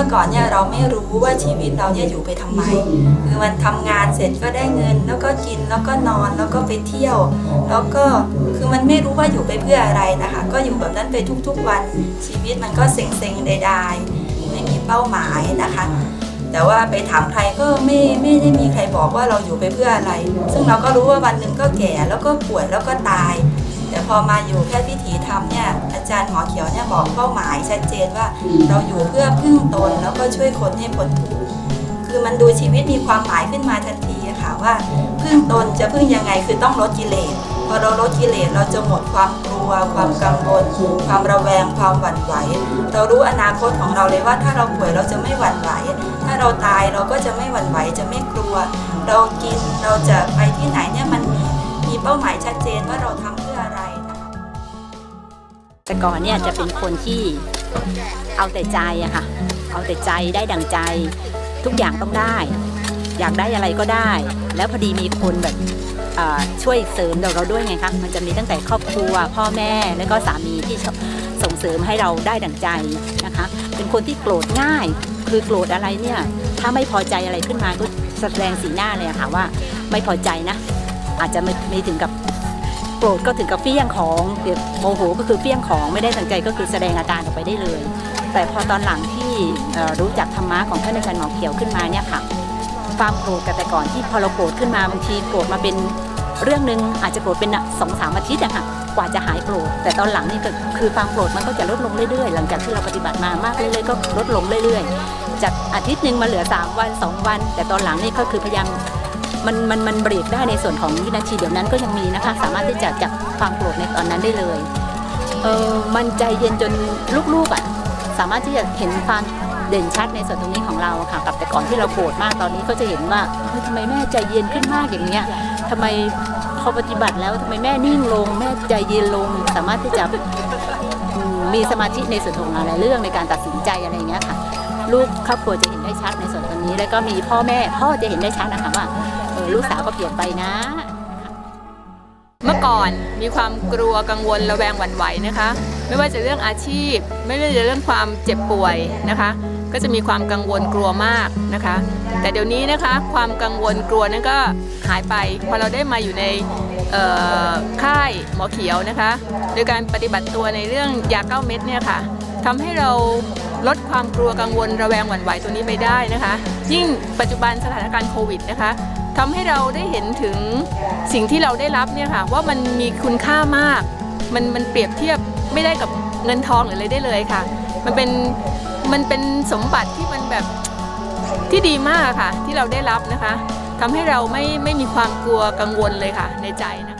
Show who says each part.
Speaker 1: มื่อก่อนเนี่ยเราไม่รู้ว่าชีวิตเราเนี่ยอยู่ไปทำไมคือมันทำงานเสร็จก็ได้เงิน แล้วก็กินแล้วก็นอนแล้วก็ไปเที่ยว แล้วก็คือมันไม่รู้ว่าอยู่ไปเพื่ออะไรนะคะ ก็อยู่แบบนั้นไปทุกๆวันชีวิตมันก็เซ็งๆใดๆไม่มีเป้าหมายนะคะแต่ว่าไปถามใครก็ไม่ไม่ได้มีใครบอกว่าเราอยู่ไปเพื่ออะไร ซึ่งเราก็รู้ว่าวันหนึ่งก็แก่แล้วก็ป่วยแล้วก็ตาย แต่พอมาอยู่แพทย์วิถีธรรมเนี่ยอาจารย์หมอเขียวเนี่ยบอกเป้าหมายชัดเจนว่าเราอยู่เพื่อพึ่งตนแล้วก็ช่วยคนให้พ้นทุกข์คือมันดูชีวิตมีความหมายขึ้นมาทันทีอะค่ะว่าพึ่งตนจะพึ่งยังไงคือต้องลดกิเลสพอเราลดกิเลสเราจะหมดความกลัว ความกังวลความระแวงความหวั่นไหว เรารู้อนาคตของเราเลยว่าถ้าเราป่วยเราจะไม่หวั่นไหว ถ้าเราตายเราก็จะไม่หวั่นไหวจะไม่กลัว เรากินเราจะไปที่ไหนเนี่ยมันมีมีเป้าหมายชัดเจนว่าเราทำ
Speaker 2: แต่ก่อนเนี่ยจะเป็นคนที่เอาแต่ใจอะค่ะ เอาแต่ใจได้ดังใจ ทุกอย่างต้องได้ อยากได้อะไรก็ได้ แล้วพอดีมีคนแบบช่วยเสริมเราเราด้วยไงคะมันจะมีตั้งแต่ครอบครัว พ่อแม่แล้วก็สามีที่ส่งเสริมให้เราได้ดังใจนะคะ เป็นคนที่โกรธง่าย คือโกรธอะไรเนี่ย ถ้าไม่พอใจอะไรขึ้นมาก็แสดงสีหน้าเลยอะค่ะว่า ไม่พอใจนะ อาจจะไม่ถึงกับ โกรธก็ถึงกับเฟี้ยงของเดี๋ยวโมโหก็คือเฟี้ยงของไม่ได้ตั้งใจก็คือแสดงอาการออกไปได้เลย แต่พอตอนหลังที่รู้จักธรรมะของท่านอาจารย์หมอเขียวขึ้นมาเนี่ยค่ะความโกรธกับแต่ก่อนที่พอเราโกรธขึ้นมาบางทีโกรธมาเป็นเรื่องหนึ่งอาจจะโกรธเป็นสองสามอาทิตย์อะค่ะกว่าจะหายโกรธแต่ตอนหลังนี่ก็คือความโกรธมันก็จะลดลงเรื่อยๆ หลังจากที่เราปฏิบัติมามากเรื่อยๆก็ลดลงเรื่อย ๆ จากอาทิตย์หนึ่งมาเหลือ 3 วัน 2 วัน แต่ตอนหลังนี่ก็คือพยายาม มันมันมันเบรกได้ในส่วนของวินาทีเดี๋ยวนั้นก็ยังมีนะคะ สามารถที่จะจับความโกรธในตอนนั้นได้เลยเออมันใจเย็นจนลูกๆอะสามารถที่จะเห็นความเด่นชัดในส่วนตรงนี้ของเราค่ะกับแต่ก่อนที่เราโกรธมากตอนนี้ก็จะเห็นว่าทำไมแม่ใจเย็นขึ้นมากอย่างเนี้ยทำไมพอปฏิบัติแล้วทำไมแม่นิ่งลง แม่ใจเย็นลง สามารถที่จะมีสมาธิในส่วนของหลายเรื่องในการตัดสินใจอะไรเงี้ยค่ะ ลูกครอบครัวจะเห็นได้ชัดในส่วนตรงนี้ แล้วก็มีพ่อแม่พ่อจะเห็นได้ชัดนะคะว่าเออลูกสาวก็เปลี่ยนไปนะ
Speaker 3: เมื่อก่อนมีความกลัวกังวลระแวงหวั่นไหวนะคะ ไม่ว่าจะเรื่องอาชีพ ไม่ว่าจะเรื่องความเจ็บป่วยนะคะ ก็จะมีความกังวลกลัวมากนะคะ แต่เดี๋ยวนี้นะคะความกังวลกลัวนั้นก็หายไปพอเราได้มาอยู่ในค่ายหมอเขียวนะคะ โดยการปฏิบัติตัวในเรื่องยาเก้าเม็ดเนี่ยค่ะ ทำให้เราลดความกลัวกังวลระแวงหวั่นไหวตัวนี้ไปได้นะคะ ยิ่งปัจจุบันสถานการณ์โควิดนะคะทำให้เราได้เห็นถึงสิ่งที่เราได้รับเนี่ยค่ะว่ามันมีคุณค่ามาก มันมันเปรียบเทียบไม่ได้กับเงินทองหรืออะไรได้เลยค่ะ มันเป็นมันเป็นสมบัติที่มันแบบที่ดีมากค่ะ ที่เราได้รับนะคะทำให้เราไม่ไม่มีความกลัวกังวลเลยค่ะ ในใจนะคะ